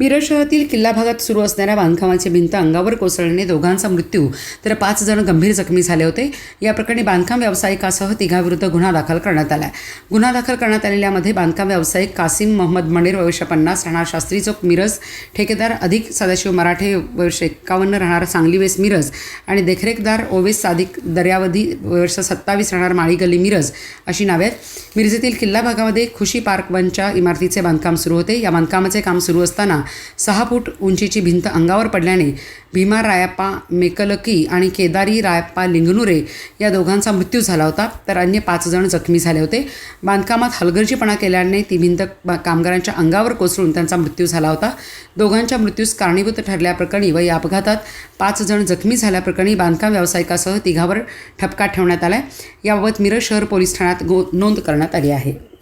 मिरज शहरातील किल्ला भागात सुरू असणाऱ्या बांधकामाची भिंत अंगावर कोसळल्याने दोघांचा मृत्यू तर पाच जण गंभीर जखमी झाले होते. या प्रकरणी बांधकाम व्यावसायिकासह तिघाविरुद्ध गुन्हा दाखल करण्यात आला आहे. गुन्हा दाखल करण्यात आलेल्यामध्ये बांधकाम व्यावसायिक कासिम मोहम्मद मणीर वर्ष पन्नास राहणार शास्त्री चौक मिरज ठेकेदार अधिक सदाशिव मराठे वर्ष एक्कावन्न राहणार सांगली वेस मिरज आणि देखरेखदार ओवेस सादिक दर्यावधी वर्ष सत्तावीस राहणार माळी गल्ली मिरज अशी नावे आहेत. मिरजेतील किल्ला भागामध्ये खुशी पार्क वनच्या इमारतीचे बांधकाम सुरू होते. या बांधकामाचे काम सुरू असताना सहा फूट उंचीची भिंत अंगावर पडल्याने भीमा रायप्पा मेकलकी आणि केदारी रायप्पा लिंगनुरे या दोघांचा मृत्यू झाला होता. तर अन्य पाच जण जखमी झाले होते. बांधकामात हलगर्जीपणा केल्याने ती भिंत बा- कामगारांच्या अंगावर कोसळून त्यांचा मृत्यू झाला होता. दोघांच्या मृत्यूस कारणीभूत ठरल्याप्रकरणी व या अपघातात पाच जण जखमी झाल्याप्रकरणी बांधकाम व्यावसायिकासह तिघावर ठपका ठेवण्यात आला याबाबत मिरज शहर पोलीस ठाण्यात गो नोंद करण्यात आली आहे.